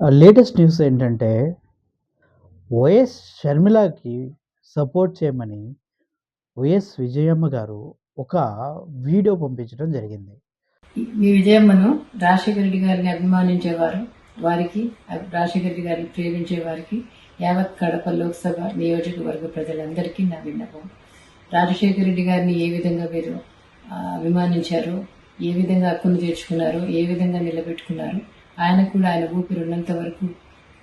Latest news ఏంటంటే, YS షర్మిలకి support చేయమని వైఎస్ విజయమ్మ గారు ఒక వీడియో పంపించడం జరిగింది. ఈ విజయమ్మను రాజశేఖర రెడ్డి గారిని అభిమానించేవారు వారికి రాజశేఖర రెడ్డి గారిని ప్రేమించే వారికి యావత్ కడప లోక్సభ నియోజకవర్గ ప్రజలందరికీ నా విన్నపం రాజశేఖర రెడ్డి గారిని ఏ విధంగా మీరు అభిమానించారు ఏ విధంగా హక్కును తీర్చుకున్నారు ఏ విధంగా నిలబెట్టుకున్నారు ఆయన కూడా ఆయన ఊపిరి ఉన్నంత వరకు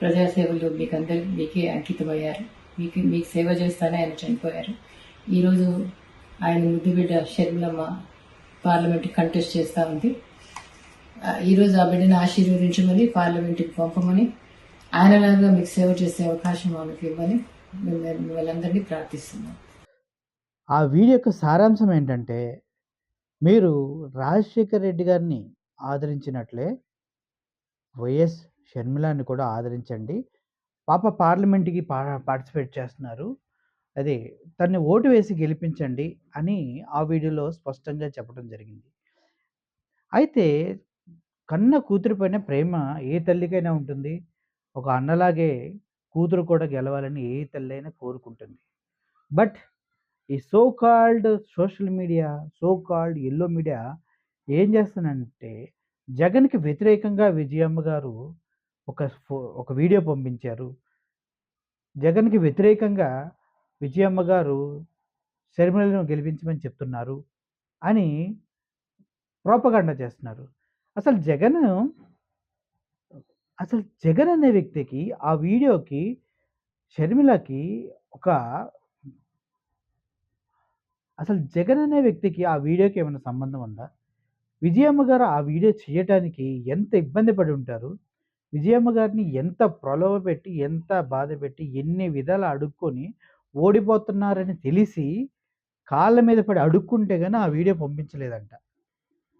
ప్రజాసేవలో మీకు అందరి మీకే అంకితమయ్యారు. మీకు మీకు సేవ చేస్తానే ఆయన చనిపోయారు. ఈరోజు ఆయన ముద్దు బిడ్డ షర్మిలమ్మ పార్లమెంట్ కంటెస్ట్ చేస్తూ ఉంది. ఈరోజు ఆ బిడ్డను ఆశీర్వదించమని పార్లమెంట్కి పంపమని ఆయనలాగా మీకు సేవ చేసే అవకాశం ఆమెకు ఇవ్వమని మిమ్మల్ని మిమ్మల్ని ప్రార్థిస్తున్నాం. ఆ వీడియో యొక్క సారాంశం ఏంటంటే, మీరు రాజశేఖర్ రెడ్డి గారిని ఆదరించినట్లే వైఎస్ షర్మిలాని కూడా ఆదరించండి. పాప పార్లమెంట్‌కి పా పార్టిసిపేట్ చేస్తున్నారు. అదే తన్ని ఓటు వేసి గెలిపించండి అని ఆ వీడియోలో స్పష్టంగా చెప్పడం జరిగింది. అయితే కన్న కూతురు పైన ప్రేమ ఏ తల్లికైనా ఉంటుంది. ఒక అన్నలాగే కూతురు కూడా గెలవాలని ఏ తల్లైనా కోరుకుంటుంది. బట్ ఈ so called social media, so called yellow media ఏం చేస్తుందంటే జగన్‌కి వ్యతిరేకంగా విజయమ్మ గారు ఒక ఫో ఒక వీడియో పంపించారు. జగన్‌కి వ్యతిరేకంగా విజయమ్మ గారు షర్మిలను గెలిపించమని చెప్తున్నారు అని ప్రోపగండ చేస్తున్నారు. అసలు జగను అసలు జగన్ అనే వ్యక్తికి ఆ వీడియోకి షర్మిలకి ఒక అసలు జగన్ అనే వ్యక్తికి ఆ వీడియోకి ఏమైనా సంబంధం ఉందా? విజయమ్మ గారు ఆ వీడియో చేయటానికి ఎంత ఇబ్బంది పడి ఉంటారు? విజయమ్మ గారిని ఎంత ప్రలోభపెట్టి, ఎంత బాధపెట్టి, ఎన్ని విధాలు అడుక్కొని ఓడిపోతున్నారని తెలిసి కాళ్ళ మీద పడి అడుక్కుంటే కానీ ఆ వీడియో పంపించలేదంట.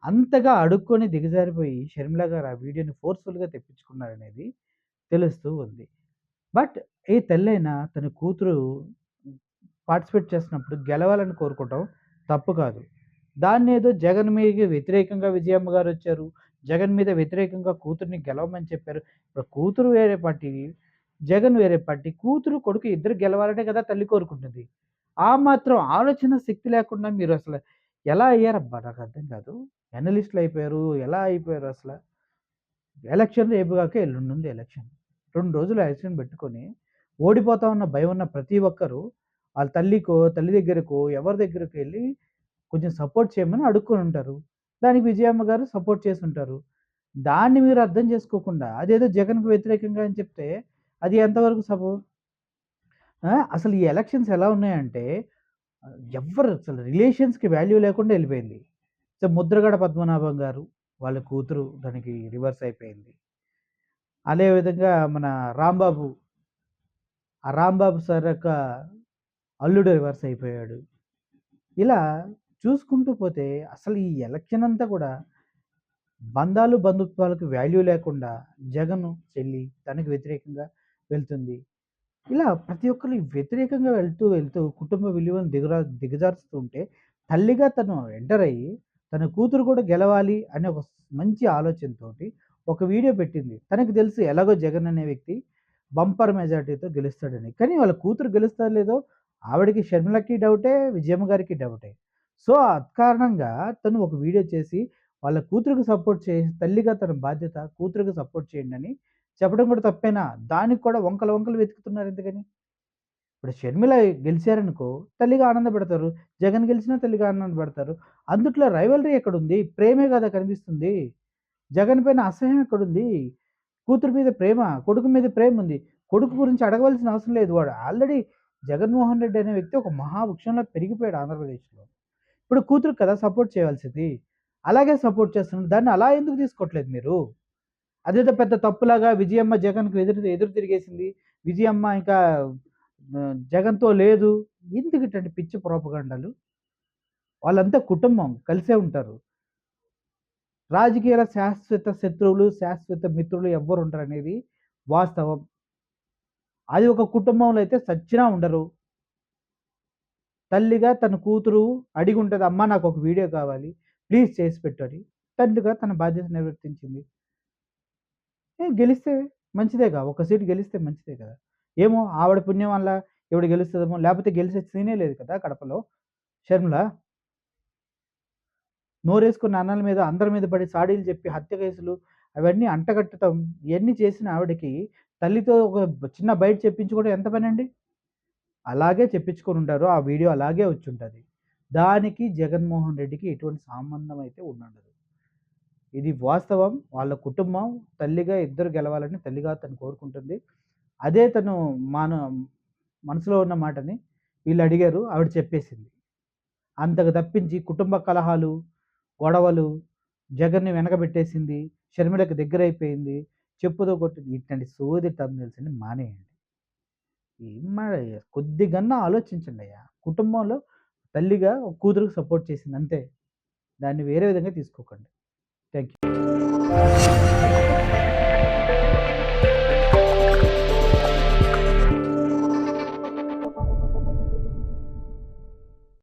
అంతగా అడుక్కొని దిగజారిపోయి షర్మిల గారు ఆ వీడియోని ఫోర్స్‌ఫుల్‌గా తెప్పించుకున్నారనేది తెలుస్తూ ఉంది. బట్ ఏ తెల్లైనా తన కూతురు పార్టిసిపేట్ చేస్తున్నప్పుడు గెలవాలని కోరుకోవటం తప్పు కాదు. దాన్నేదో జగన్ మీద వ్యతిరేకంగా విజయమ్మ గారు వచ్చారు జగన్ మీద వ్యతిరేకంగా కూతురిని గెలవమని చెప్పారు. ఇప్పుడు కూతురు వేరే పార్టీ, జగన్ వేరే పార్టీ. కూతురు, కొడుకు ఇద్దరు గెలవాలనే కదా తల్లి కోరుకుంటుంది. ఆ మాత్రం ఆలోచన శక్తి లేకుండా మీరు అసలు ఎలా అయ్యారబ్బా! నాకు అర్థం కాదు. ఎనలిస్ట్‌లు అయిపోయారు. ఎలా అయిపోయారు అసలు ఎలక్షన్ రేపు కాక ఎల్లుండి ఎలక్షన్. రెండు రోజులు ఎలక్షన్ పెట్టుకొని ఓడిపోతా ఉన్న భయం ఉన్న ప్రతి ఒక్కరూ వాళ్ళ తల్లికో, తల్లి దగ్గరకో, ఎవరి దగ్గరకు వెళ్ళి కొంచెం సపోర్ట్ చేయమని అడుక్కొని ఉంటారు. దానికి విజయమ్మ గారు సపోర్ట్ చేసి ఉంటారు దాన్ని మీరు అర్థం చేసుకోకుండా అదేదో జగన్కు వ్యతిరేకంగా అని చెప్తే అది ఎంతవరకు సబబు? అసలు ఈ ఎలక్షన్స్ ఎలా ఉన్నాయంటే ఎవరు ఎవ్వరు అసలు రిలేషన్స్‌కి వాల్యూ లేకుండా వెళ్ళిపోయింది సో, ముద్రగడ పద్మనాభం గారు, వాళ్ళ కూతురు దానికి రివర్స్ అయిపోయింది. అదేవిధంగా మన రాంబాబు, ఆ రాంబాబు సార్ యొక్క అల్లుడు రివర్స్ అయిపోయాడు. ఇలా చూసుకుంటూ పోతే అసలు ఈ ఎలక్షన్ అంతా కూడా బంధాలు, బంధుత్వాలకు వాల్యూ లేకుండా జగను చెల్లి తనకు వ్యతిరేకంగా వెళ్తుంది. ఇలా ప్రతి ఒక్కరు వ్యతిరేకంగా వెళ్తూ, వెళ్తూ కుటుంబ విలువలను దిగరా దిగజారుస్తూ ఉంటే తల్లిగా తను ఎంటర్ అయ్యి తన కూతురు కూడా గెలవాలి అనే ఒక మంచి ఆలోచనతోటి ఒక వీడియో పెట్టింది. తనకు తెలుసు ఎలాగో జగన్ అనే వ్యక్తి బంపర్ మెజారిటీతో గెలుస్తాడని. కానీ వాళ్ళ కూతురు గెలుస్తారు లేదో ఆవిడకి షర్మిలకి డౌటే, విజయమ్మ గారికి డౌటే. సో, కారణంగా తను ఒక వీడియో చేసి వాళ్ళ కూతురుకు సపోర్ట్ చే తల్లిగా తన బాధ్యత కూతురుకు సపోర్ట్ చేయండని చెప్పడం కూడా తప్పేనా? దానికి కూడా వంకలు, వంకలు వెతుకుతున్నారు ఎందుకని? ఇప్పుడు షర్మిల గెలిచారనుకో తల్లిగా ఆనందపడతారు. జగన్ గెలిచినా తల్లిగా ఆనందపడతారు. అందుట్లో రైవలరీ ఎక్కడుంది? ప్రేమే కదా కనిపిస్తుంది. జగన్ పైన అసహ్యం ఎక్కడుంది? కూతురు మీద ప్రేమ, కొడుకు మీద ప్రేమ ఉంది కొడుకు గురించి అడగవలసిన అవసరం లేదు. వాడు ఆల్రెడీ జగన్మోహన్ రెడ్డి అనే వ్యక్తి ఒక మహావృక్షంలో పెరిగిపోయాడు ఆంధ్రప్రదేశ్‌లో. ఇప్పుడు కూతురు కదా సపోర్ట్ చేయాల్సింది. అలాగే సపోర్ట్ చేస్తున్నారు. దాన్ని అలా ఎందుకు తీసుకోవట్లేదు మీరు? అదేదో పెద్ద తప్పులాగా విజయమ్మ జగన్‌కి ఎదురు ఎదురు తిరిగేసింది. విజయమ్మ ఇంకా జగన్‌తో లేదు. ఎందుకు ఇటువంటి పిచ్చి ప్రోపగండాలు? వాళ్ళంతా కుటుంబం కలిసే ఉంటారు. రాజకీయాల శాశ్వత శత్రువులు, శాశ్వత మిత్రులు ఎవ్వరు ఉండరనేది వాస్తవం. అది ఒక కుటుంబంలో అయితే సచ్చినా ఉండరు. తల్లిగా తన కూతురు అడిగుంటది. అమ్మ ఒక వీడియో కావాలి. ప్లీజ్ చేసి పెట్టు తండ్రిగా తన బాధ్యత నిర్వర్తించింది. ఏ గెలిస్తే మంచిదేగా. ఒక సీట్ గెలిస్తే మంచిదే కదా! ఏమో ఆవిడ పుణ్యం వల్ల ఎవడు గెలుస్తుందేమో లేకపోతే గెలిచే సీనే లేదు కదా కడపలో షర్మిల. నోరేసుకున్న అన్నల మీద అందరి మీద పడి సాడీలు చెప్పి హత్య కేసులు అవన్నీ అంటగట్టడం ఇవన్నీ చేసిన ఆవిడకి తల్లితో ఒక చిన్న బయట చెప్పించుకోవడం ఎంత పని అండి అలాగే చెప్పించుకొని ఉంటారు ఆ వీడియో అలాగే వచ్చి ఉంటుంది దానికి జగన్మోహన్ రెడ్డికి ఎటువంటి సంబంధం అయితే ఉండదు ఇది వాస్తవం. వాళ్ళ కుటుంబం తల్లిగా ఇద్దరు గెలవాలని తల్లిగా తను కోరుకుంటుంది. అదే తను మన మనసులో ఉన్న మాటని వీళ్ళు అడిగారు. ఆవిడ చెప్పేసింది. అంతకు తప్పించి కుటుంబ కలహాలు, గొడవలు, జగన్‌ని వెనకబెట్టేసింది, శర్మిడకు దగ్గర అయిపోయింది చెప్పుతో కొట్టింది ఇట్లాంటి సోది థంబ్‌నెయిల్స్ మానేయండి. ఏం ఆలోచించండి కొద్దిగన్నా కుటుంబంలో తల్లిగా ఒక కూతురికి సపోర్ట్ చేసింది అంతే. దాన్ని వేరే విధంగా తీసుకోకండి. Thank you.